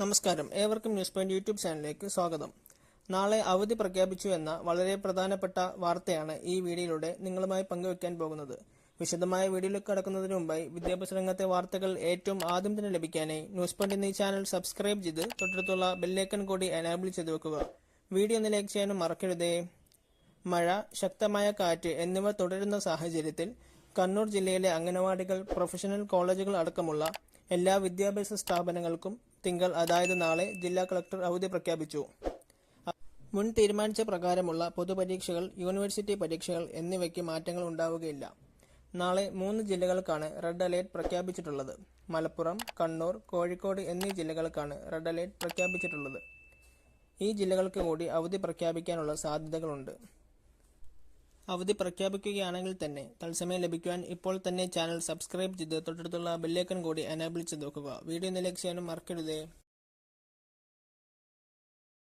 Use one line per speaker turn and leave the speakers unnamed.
നമസ്കാരം. ഏവർക്കും news point YouTube ചാനലിലേക്ക് സ്വാഗതം. നാളെ അവധി പ്രഖ്യാപിച്ചു എന്ന വളരെ പ്രധാനപ്പെട്ട വാർത്തയാണ് ഈ വീഡിയോയിലൂടെ നിങ്ങളുമായി പങ്കുവെക്കാൻ പോകുന്നത്. വിശദമായ വീഡിയോയിലേക്ക് കടക്കുന്നതിന് മുമ്പായി വിദ്യാഭ്യാസ രംഗത്തെ വാർത്തകൾ ഏറ്റവും ആദ്യം തന്നെ ലഭിക്കാനായി ന്യൂസ് പോയിന്റ് എന്നീ ചാനൽ സബ്സ്ക്രൈബ് ചെയ്ത് തൊട്ടടുത്തുള്ള ബെല്ലൈക്കൺ കൂടി എനാബിൾ ചെയ്ത് വെക്കുക. വീഡിയോ ഒന്ന് ലൈക്ക് ചെയ്യാനും മറക്കരുതേ. മഴ ശക്തമായ കാറ്റ് എന്നിവ തുടരുന്ന സാഹചര്യത്തിൽ കണ്ണൂർ ജില്ലയിലെ അംഗനവാടികൾ പ്രൊഫഷണൽ കോളേജുകൾ അടക്കമുള്ള എല്ലാ വിദ്യാഭ്യാസ സ്ഥാപനങ്ങൾക്കും തിങ്കൾ അതായത് നാളെ ജില്ലാ കളക്ടർ അവധി പ്രഖ്യാപിച്ചു. മുൻ തീരുമാനിച്ച പ്രകാരമുള്ള പൊതുപരീക്ഷകൾ യൂണിവേഴ്സിറ്റി പരീക്ഷകൾ എന്നിവയ്ക്ക് മാറ്റങ്ങൾ ഉണ്ടാവുകയില്ല. നാളെ മൂന്ന് ജില്ലകൾക്കാണ് റെഡ് അലേർട്ട് പ്രഖ്യാപിച്ചിട്ടുള്ളത്. മലപ്പുറം കണ്ണൂർ കോഴിക്കോട് എന്നീ ജില്ലകൾക്കാണ് റെഡ് അലേർട്ട് പ്രഖ്യാപിച്ചിട്ടുള്ളത്. ഈ ജില്ലകൾക്ക് കൂടി അവധി പ്രഖ്യാപിക്കാനുള്ള സാധ്യതകളുണ്ട്. അവധി പ്രഖ്യാപിക്കുകയാണെങ്കിൽ തന്നെ തത്സമയം ലഭിക്കുവാൻ ഇപ്പോൾ തന്നെ ചാനൽ സബ്സ്ക്രൈബ് ചെയ്ത് തൊട്ടടുത്തുള്ള ബെല്ലൈക്കൺ കൂടി എനേബിൾ ചെയ്ത് വെക്കുക. വീഡിയോ നിലയ്ക്ക് ചെയ്യാനും മറക്കരുതേ.